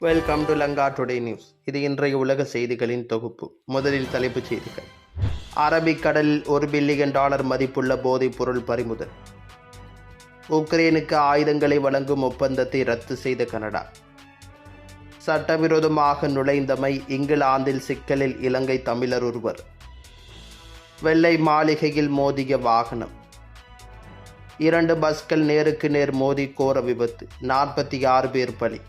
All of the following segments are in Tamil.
Welcome to Lanka today news இது இன்றைய உலக செய்திகளின் தொகுப்பு. முதலில் தலைப்புச் செய்திகள். அரபிக்கடலில் ஒரு பில்லியன் டாலர் மதிப்புள்ள போதைப் பொருள் பறிமுதல். உக்ரைனுக்கு ஆயுதங்களை வழங்கும் ஒப்பந்தத்தை ரத்து செய்த கனடா. சட்டவிரோதமாக நுழைந்தமை இங்கிலாந்தில் சிக்கலில் இலங்கை தமிழர் ஒருவர். வெள்ளை மாளிகையில் மோதிய வாகனம். இரண்டு பஸ்கள் நேருக்கு நேர் மோதி கோர விபத்து. நாற்பத்தி ஆறு பேர் பலி.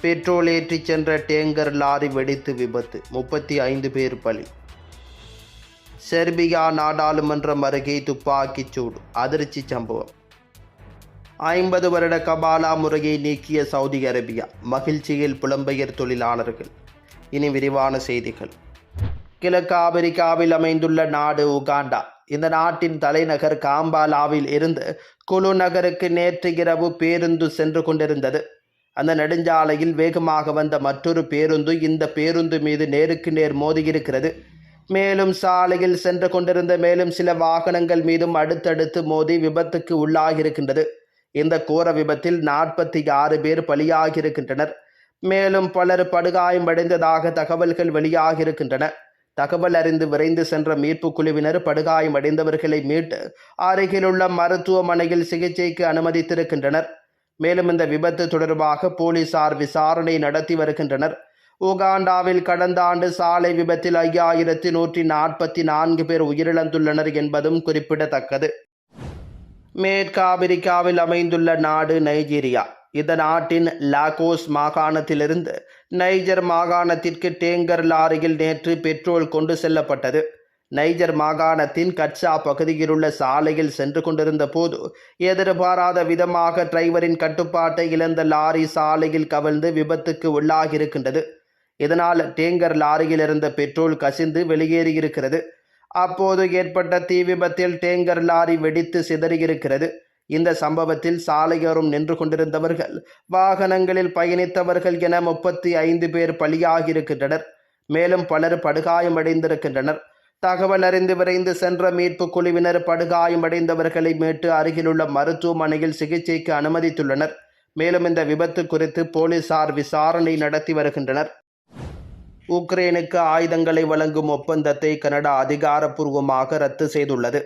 பெட்ரோல் ஏற்றிச் சென்ற டேங்கர் லாரி வெடித்து விபத்து. முப்பத்தி ஐந்து பேர் பலி. செர்பியா நாடாளுமன்றம் அருகே துப்பாக்கிச் சூடு. அதிர்ச்சி சம்பவம். ஐம்பது வருட கபாலா முறையை நீக்கிய சவுதி அரேபியா. மகிழ்ச்சியில் புலம்பெயர் தொழிலாளர்கள். இனி விரிவான செய்திகள். கிழக்கு ஆப்பிரிக்காவில் அமைந்துள்ள நாடு உகாண்டா. இந்த நாட்டின் தலைநகர் காம்பாலாவில் இருந்து குழு நகருக்கு நேற்று இரவு பேருந்து சென்று கொண்டிருந்தது. அந்த நெடுஞ்சாலையில் வேகமாக வந்த மற்றொரு பேருந்து இந்த பேருந்து மீது நேருக்கு நேர் மோதியிருக்கிறது. மேலும் சாலையில் சென்று கொண்டிருந்த மேலும் சில வாகனங்கள் மீதும் அடுத்தடுத்து மோதி விபத்துக்கு உள்ளாகியிருக்கின்றது. இந்த கோர விபத்தில் நாற்பத்தி ஆறு பேர் பலியாகியிருக்கின்றனர். மேலும் பலர் படுகாயமடைந்ததாக தகவல்கள் வெளியாகியிருக்கின்றன. தகவல் அறிந்து விரைந்து சென்ற மீட்புக் குழுவினர் படுகாயமடைந்தவர்களை மீட்டு அருகிலுள்ள மருத்துவமனையில் சிகிச்சைக்கு அனுமதித்திருக்கின்றனர். மேலும் இந்த விபத்து தொடர்பாக போலீசார் விசாரணை நடத்தி வருகின்றனர். உகாண்டாவில் கடந்த ஆண்டு சாலை விபத்தில் ஐயாயிரத்தி நூற்றி நாற்பத்தி நான்கு பேர் உயிரிழந்துள்ளனர் என்பதும் குறிப்பிடத்தக்கது. மேற்கு ஆப்பிரிக்காவில் அமைந்துள்ள நாடு நைஜீரியா. இந்த நாட்டின் லாகோஸ் மாகாணத்திலிருந்து நைஜர் மாகாணத்திற்கு டேங்கர் லாரியில் நேற்று பெட்ரோல் கொண்டு செல்லப்பட்டது. நைஜர் மாகாணத்தின் கட்சா பகுதியிலுள்ள சாலையில் சென்று கொண்டிருந்த போது எதிர்பாராத விதமாக டிரைவரின் கட்டுப்பாட்டை இழந்த லாரி சாலையில் கவிழ்ந்து விபத்துக்கு உள்ளாகியிருக்கின்றது. இதனால் டேங்கர் லாரியில் இருந்த பெட்ரோல் கசிந்து வெளியேறியிருக்கிறது. அப்போது ஏற்பட்ட தீ விபத்தில் டேங்கர் லாரி வெடித்து சிதறியிருக்கிறது. இந்த சம்பவத்தில் சாலையோரம் நின்று கொண்டிருந்தவர்கள் வாகனங்களில் பயணித்தவர்கள் என முப்பத்தி ஐந்து பேர் பலியாகியிருக்கின்றனர். மேலும் பலர் படுகாயமடைந்திருக்கின்றனர். தகவல் அறிந்து விரைந்து சென்ற மீட்பு குழுவினர் படுகாயமடைந்தவர்களை மீட்டு அருகிலுள்ள மருத்துவமனையில் சிகிச்சைக்கு அனுமதித்துள்ளனர். மேலும் இந்த விபத்து குறித்து போலீசார் விசாரணை நடத்தி வருகின்றனர். உக்ரைனுக்கு ஆயுதங்களை வழங்கும் ஒப்பந்தத்தை கனடா அதிகாரப்பூர்வமாக ரத்து செய்துள்ளது.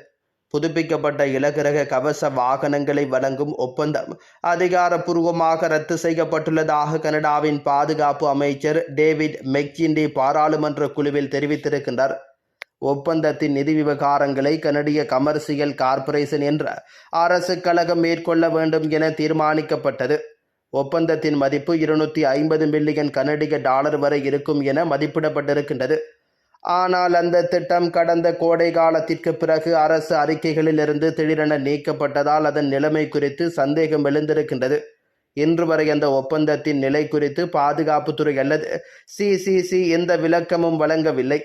புதுப்பிக்கப்பட்ட இலகுரக கவச வாகனங்களை வழங்கும் ஒப்பந்தம் அதிகாரப்பூர்வமாக ரத்து செய்யப்பட்டுள்ளதாக கனடாவின் பாதுகாப்பு அமைச்சர் டேவிட் மெக்ஜிண்டி பாராளுமன்ற குழுவில் தெரிவித்திருக்கின்றார். ஒப்பந்தத்தின் நிதி விவகாரங்களை கனடிய கமர்சியல் கார்ப்பரேஷன் என்ற அரசு கழகம் மேற்கொள்ள வேண்டும் என தீர்மானிக்கப்பட்டது. ஒப்பந்தத்தின் மதிப்பு இருநூற்றி ஐம்பது மில்லியன் கனடிய டாலர் வரை இருக்கும் என மதிப்பிடப்பட்டிருக்கின்றது. ஆனால் அந்த திட்டம் கடந்த கோடை காலத்திற்கு பிறகு அரசு அறிக்கைகளிலிருந்து திடீரென நீக்கப்பட்டதால் அதன் நிலைமை குறித்து சந்தேகம் எழுந்திருக்கின்றது. இன்று வரை அந்த ஒப்பந்தத்தின் நிலை குறித்து பாதுகாப்புத்துறை அல்லது சிசிசி எந்த விளக்கமும் வழங்கவில்லை.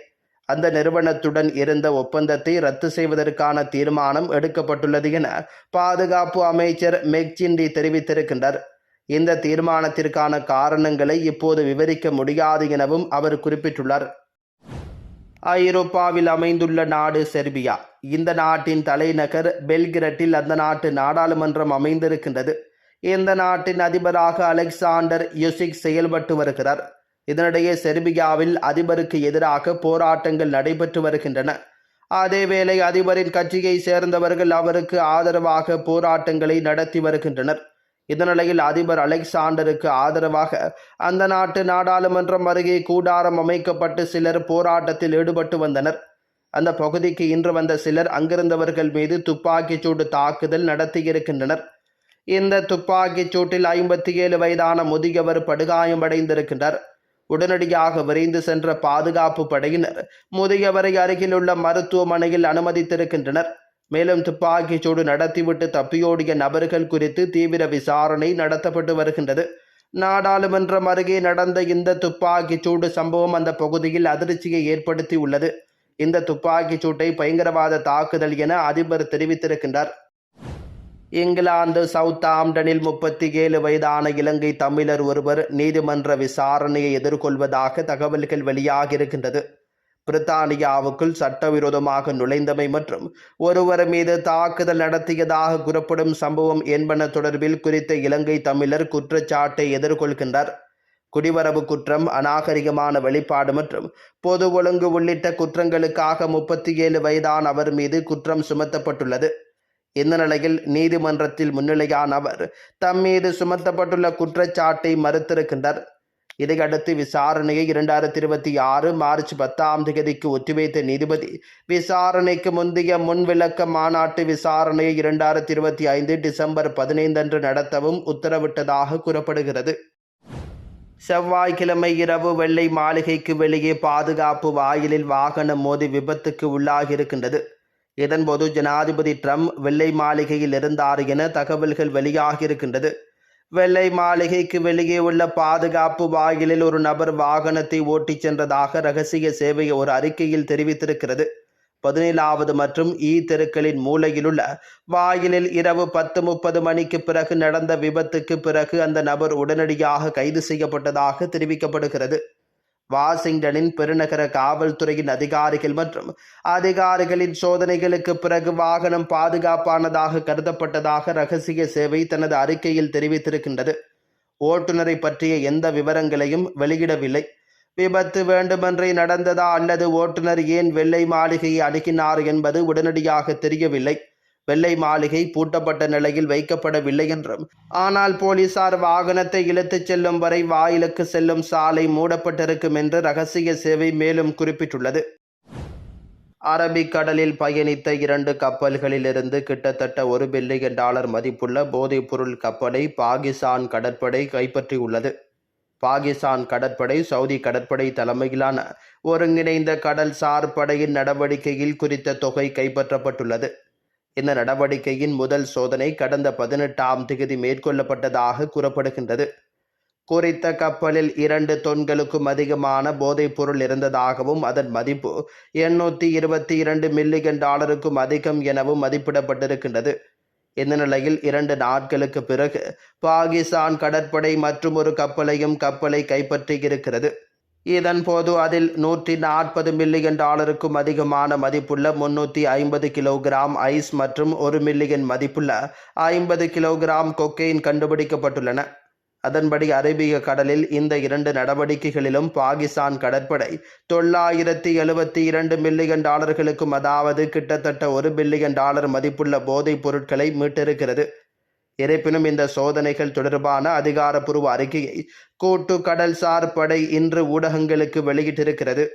அந்த நிறுவனத்துடன் இருந்த ஒப்பந்தத்தை ரத்து செய்வதற்கான தீர்மானம் எடுக்கப்பட்டுள்ளது என பாதுகாப்பு அமைச்சர் மெக்சிண்டி தெரிவித்திருக்கின்றார். இந்த தீர்மானத்திற்கான காரணங்களை இப்போது விவரிக்க முடியாது எனவும் அவர் குறிப்பிட்டுள்ளார். ஐரோப்பாவில் அமைந்துள்ள நாடு செர்பியா. இந்த நாட்டின் தலைநகர் பெல்கிரட்டில் அந்த நாட்டு நாடாளுமன்றம் அமைந்திருக்கின்றது. இந்த நாட்டின் அதிபராக அலெக்சாண்டர் யுசிக் செயல்பட்டு வருகிறார். இதனிடையே செர்பியாவில் அதிபருக்கு எதிராக போராட்டங்கள் நடைபெற்று வருகின்றன. அதேவேளை அதிபரின் கட்சியை சேர்ந்தவர்கள் அவருக்கு ஆதரவாக போராட்டங்களை நடத்தி வருகின்றனர். இதனிலையில் அதிபர் அலெக்சாண்டருக்கு ஆதரவாக அந்த நாட்டு நாடாளுமன்றம் அருகே கூடாரம் அமைக்கப்பட்டு சிலர் போராட்டத்தில் ஈடுபட்டு வந்தனர். அந்த பகுதிக்கு இன்று வந்த சிலர் அங்கிருந்தவர்கள் மீது துப்பாக்கிச் சூடு தாக்குதல் நடத்தியிருக்கின்றனர் இந்த துப்பாக்கிச் சூட்டில் ஐம்பத்தி ஏழு வயதான முதியவர் படுகாயமடைந்திருக்கின்றார். உடனடியாக விரைந்து சென்ற பாதுகாப்பு படையினர் முதியவரை அருகிலுள்ள மருத்துவமனையில் அனுமதித்திருக்கின்றனர். மேலும் துப்பாக்கிச் சூடு நடத்திவிட்டு தப்பியோடிய நபர்கள் குறித்து தீவிர விசாரணை நடத்தப்பட்டு வருகின்றது. நாடாளுமன்றம் அருகே நடந்த இந்த துப்பாக்கிச் சூடு சம்பவம் அந்த பகுதியில் அதிர்ச்சியை ஏற்படுத்தி உள்ளது இந்த துப்பாக்கிச் சூட்டை பயங்கரவாத தாக்குதல் என அதிபர் தெரிவித்திருக்கின்றார். இங்கிலாந்து சவுத் ஆம்டனில் முப்பத்தி ஏழு வயதான இலங்கை தமிழர் ஒருவர் நீதிமன்ற விசாரணையை எதிர்கொள்வதாக தகவல்கள் வெளியாகியிருக்கின்றது. பிரித்தானியாவுக்குள் சட்டவிரோதமாக நுழைந்தமை மற்றும் ஒருவர் மீது தாக்குதல் நடத்தியதாக கூறப்படும் சம்பவம் என்பன தொடர்பில் குறித்த இலங்கை தமிழர் குற்றச்சாட்டை எதிர்கொள்கின்றார். குடிவரவு குற்றம் அநாகரிகமான வெளிப்பாடு மற்றும் பொது ஒழுங்கு உள்ளிட்ட குற்றங்களுக்காக முப்பத்தி ஏழு வயதான அவர் மீது குற்றம் சுமத்தப்பட்டுள்ளது. இந்த நிலையில் நீதிமன்றத்தில் முன்னிலையான அவர் தம் மீது சுமத்தப்பட்டுள்ள குற்றச்சாட்டை மறுத்திருக்கின்றார். இதையடுத்து விசாரணையை இரண்டாயிரத்தி இருபத்தி ஆறு மார்ச் பத்தாம் தேதிக்கு ஒத்திவைத்த நீதிபதி விசாரணைக்கு முந்தைய முன்விளக்க மாநாட்டு விசாரணையை இரண்டாயிரத்தி இருபத்தி ஐந்து டிசம்பர் பதினைந்து அன்று நடத்தவும் உத்தரவிட்டதாக கூறப்படுகிறது. செவ்வாய்க்கிழமை இரவு வெள்ளை மாளிகைக்கு வெளியே பாதுகாப்பு வாயிலில் வாகனம் மோதி விபத்துக்கு உள்ளாகியிருக்கின்றது. இதன்போது ஜனாதிபதி ட்ரம்ப் வெள்ளை மாளிகையில் இருந்தார் என தகவல்கள் வெளியாகியிருக்கின்றது. வெள்ளை மாளிகைக்கு வெளியே உள்ள பாதுகாப்பு வாயிலில் ஒரு நபர் வாகனத்தை ஓட்டிச் சென்றதாக ரகசிய சேவை ஒரு அறிக்கையில் தெரிவித்திருக்கிறது. பதினேழாவது மற்றும் ஈ தெருக்களின் மூலையிலுள்ள வாயிலில் இரவு பத்து முப்பது மணிக்கு பிறகு நடந்த விபத்துக்கு பிறகு அந்த நபர் உடனடியாக கைது செய்யப்பட்டதாக தெரிவிக்கப்படுகிறது. வாஷிங்டனின் பெருநகர காவல்துறையின் அதிகாரிகள் மற்றும் அதிகாரிகளின் சோதனைகளுக்கு பிறகு வாகனம் பாதுகாப்பானதாக கருதப்பட்டதாக ரகசிய சேவை தனது அறிக்கையில் தெரிவித்திருக்கின்றது. ஓட்டுநரை பற்றிய எந்த விவரங்களையும் வெளியிடவில்லை. விபத்து வேண்டுமென்றே நடந்ததா அல்லது ஓட்டுநர் ஏன் வெள்ளை மாளிகையை அணுகினார் என்பது உடனடியாக தெரியவில்லை. வெள்ளை மாளிகை பூட்டப்பட்ட நிலையில் வைக்கப்படவில்லை என்றும். ஆனால் போலீசார் வாகனத்தை இழுத்துச் செல்லும் வரை வாயிலுக்கு செல்லும் சாலை மூடப்பட்டிருக்கும் என்று ரகசிய சேவை மேலும் குறிப்பிட்டுள்ளது. அரபிக்கடலில் பயணித்த இரண்டு கப்பல்களிலிருந்து கிட்டத்தட்ட ஒரு பில்லியன் டாலர் மதிப்புள்ள போதைப்பொருள் கப்பலை பாகிஸ்தான் கடற்படை கைப்பற்றியுள்ளது. பாகிஸ்தான் கடற்படை சவுதி கடற்படை தலைமையிலான ஒருங்கிணைந்த கடல்சார் படையின் நடவடிக்கையில் குறித்த தொகை கைப்பற்றப்பட்டுள்ளது. இந்த நடவடிக்கையின் முதல் சோதனை கடந்த பதினெட்டாம் தேதி மேற்கொள்ளப்பட்டதாக கூறப்படுகின்றது. குறித்த கப்பலில் இரண்டு தொன்களுக்கும் அதிகமான போதைப் பொருள் இருந்ததாகவும் அதன் மதிப்பு எண்ணூற்றி இருபத்தி இரண்டு மில்லியன் டாலருக்கும் அதிகம் எனவும் மதிப்பிடப்பட்டிருக்கின்றது. இந்த நிலையில் இரண்டு நாட்களுக்கு பிறகு பாகிஸ்தான் கடற்படை மற்றும் ஒரு கப்பலையும் கப்பலை கைப்பற்றியிருக்கிறது. இதன்போது அதில் நூற்றி நாற்பது மில்லியன் டாலருக்கும் அதிகமான மதிப்புள்ள முன்னூற்றி ஐம்பது கிலோகிராம் ஐஸ் மற்றும் ஒரு மில்லியன் மதிப்புள்ள ஐம்பது கிலோகிராம் கொக்கெயின் கண்டுபிடிக்கப்பட்டுள்ளன. அதன்படி அரேபிய கடலில் இந்த இரண்டு நடவடிக்கைகளிலும் பாகிஸ்தான் கடற்படை தொள்ளாயிரத்தி எழுபத்தி இரண்டு மில்லியன் டாலர்களுக்கும் அதாவது கிட்டத்தட்ட ஒரு பில்லியன் டாலர் மதிப்புள்ள போதைப் பொருட்களை மீட்டிருக்கிறது. இருப்பினும் இந்த சோதனைகள் தொடர்பான அதிகாரப்பூர்வ அறிக்கையை கூட்டு கடல்சார் படை இன்று ஊடகங்களுக்கு வெளியிட்டிருக்கிறது.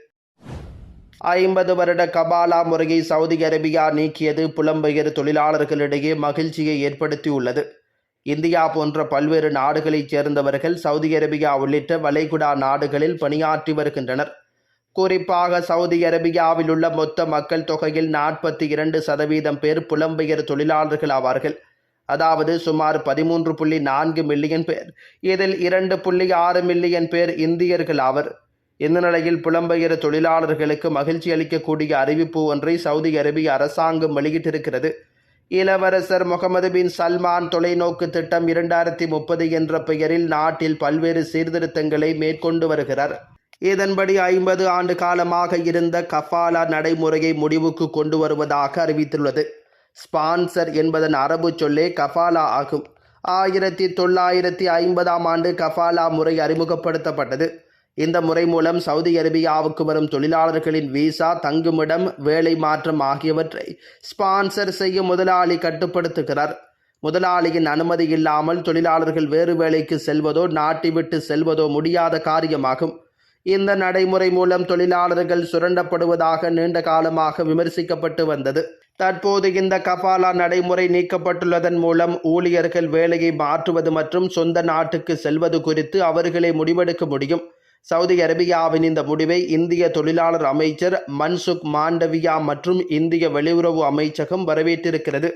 ஐம்பது வருட கபாலா முறையை சவுதி அரேபியா நீக்கியது புலம்பெயர் தொழிலாளர்களிடையே மகிழ்ச்சியை ஏற்படுத்தியுள்ளது. இந்தியா போன்ற பல்வேறு நாடுகளைச் சேர்ந்தவர்கள் சவுதி அரேபியா உள்ளிட்ட வளைகுடா நாடுகளில் பணியாற்றி வருகின்றனர். குறிப்பாக சவுதி அரேபியாவில் உள்ள மொத்த மக்கள் தொகையில் நாற்பத்தி இரண்டு சதவீதம் பேர் புலம்பெயர் தொழிலாளர்கள் ஆவார்கள். அதாவது சுமார் பதிமூன்று புள்ளி நான்கு மில்லியன் பேர். இதில் இரண்டு புள்ளி ஆறு மில்லியன் பேர் இந்தியர்கள் ஆவர். இந்த நிலையில் புலம்பெயர் தொழிலாளர்களுக்கு மகிழ்ச்சி அளிக்கக்கூடிய அறிவிப்பு ஒன்றை சவுதி அரேபிய அரசாங்கம் வெளியிட்டிருக்கிறது. இளவரசர் முகமது பின் சல்மான் தொலைநோக்கு திட்டம் இரண்டாயிரத்தி முப்பது என்ற பெயரில் நாட்டில் பல்வேறு சீர்திருத்தங்களை மேற்கொண்டு வருகிறார். இதன்படி ஐம்பது ஆண்டு காலமாக இருந்த கஃபாலா நடைமுறையை முடிவுக்கு கொண்டு வருவதாக அறிவித்துள்ளது. ஸ்பான்சர் என்பதன் அரபு சொல்லே கஃபாலா ஆகும். ஆயிரத்தி தொள்ளாயிரத்தி ஐம்பதாம் ஆண்டு கஃபாலா முறை அறிமுகப்படுத்தப்பட்டது. இந்த முறை மூலம் சவுதி அரேபியாவுக்கு வரும் தொழிலாளர்களின் விசா தங்குமிடம் வேலை மாற்றம் ஆகியவற்றை ஸ்பான்சர் செய்ய முதலாளி கட்டுப்படுத்துகிறார். முதலாளியின் அனுமதி இல்லாமல் தொழிலாளர்கள் வேறு வேலைக்கு செல்வதோ நாட்டை விட்டு செல்வதோ முடியாத காரியமாகும். இந்த நடைமுறை மூலம் தொழிலாளர்கள் சுரண்டப்படுவதாக நீண்ட காலமாக விமர்சிக்கப்பட்டு வந்தது. தற்போது இந்த கபாலா நடைமுறை நீக்கப்பட்டுள்ளதன் மூலம் ஊழியர்கள் வேலையை மாற்றுவது மற்றும் சொந்த நாட்டுக்கு செல்வது குறித்து அவர்களே முடிவெடுக்க முடியும். சவுதி அரேபியாவின் இந்த முடிவை இந்திய தொழிலாளர் அமைச்சர் மன்சுக் மாண்டவியா மற்றும் இந்திய வெளியுறவு அமைச்சகம் வரவேற்றிருக்கிறது.